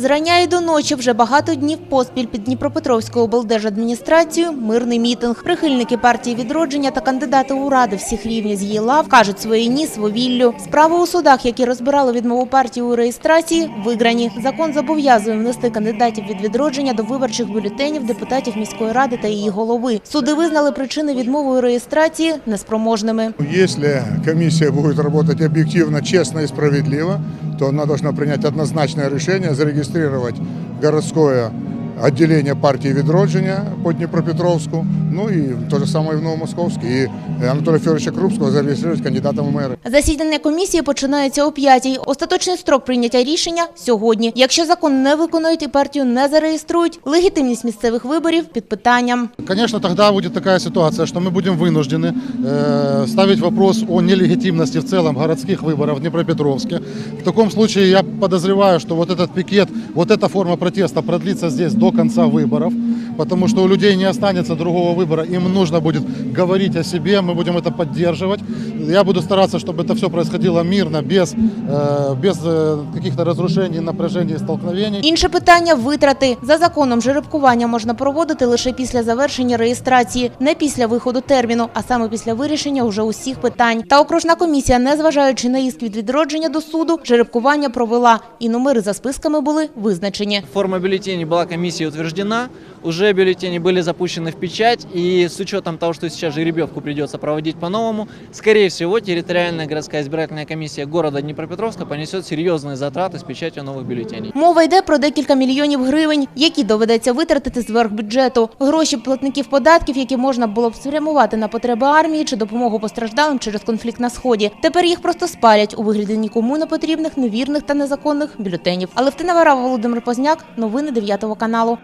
Зрання і до ночі вже багато днів поспіль під Дніпропетровською облдержадміністрацією мирний мітинг. Прихильники партії відродження та кандидати у ради всіх рівнів з її лав кажуть своє ні свовіллю. Справи у судах, які розбирали відмову партії у реєстрації, виграні. Закон зобов'язує внести кандидатів від відродження до виборчих бюлетенів депутатів міської ради та її голови. Суди визнали причини відмови у реєстрації неспроможними. Если комиссия будет работать объективно, честно и справедливо, то она должна принять однозначное решение зарегистрировать городское отделение партии «Відродження» по Днепропетровску, ну и то же самое в Новомосковске, и Анатолия Федоровича Крупского зарегистрировать кандидатом в мэры. Засідання комісії починається о п'ятій. Остаточний строк прийняття рішення сьогодні. Якщо закон не виконують і партію не зареєструють, легітимність місцевих виборів під питанням. Конечно, тогда будет такая ситуация, что мы будем вынуждены э, ставить вопрос о нелегитимности в целом городских выборов в Днепропетровске. В таком случае я подозреваю, что вот этот пикет, вот эта форма протеста продлится здесь до конца выборов, потому что у людей не останется другого выбора, им нужно будет говорить о себе, мы будем это поддерживать. Я буду стараться, чтобы это все происходило мирно, без, э, без э, каких-то разрушений, напряжений и столкновений. Інше питання витрати. За законом жеребкування можна проводити лише після завершення реєстрації, не після виходу терміну, а саме після вирішення уже усіх питань. Та окружна комісія, незважаючи на иск від відродження до суду, жеребкування провела і номери за списками були визначені. Форма бюллетеней была комиссией утверждена, уже бюллетени были запущены в печать, и с учетом того, что сейчас жеребьевку придется проводить по-новому, скорее всего, территориальная городская избирательная комиссия города Днепропетровска понесет серьезные затраты с печатью новых бюллетеней. Мова йде про декілька мільйонів гривень, які доведеться витратити з бюджету. Гроші платників податків, які можна було б спрямувати на потреби армії чи допомогу постраждалим через конфлікт на сході. Тепер їх просто спалять у вигляді нікому не потрібних, невірних та незаконних бюлетенів. Алевтина Варава, Володимир Позняк, новини 9 каналу.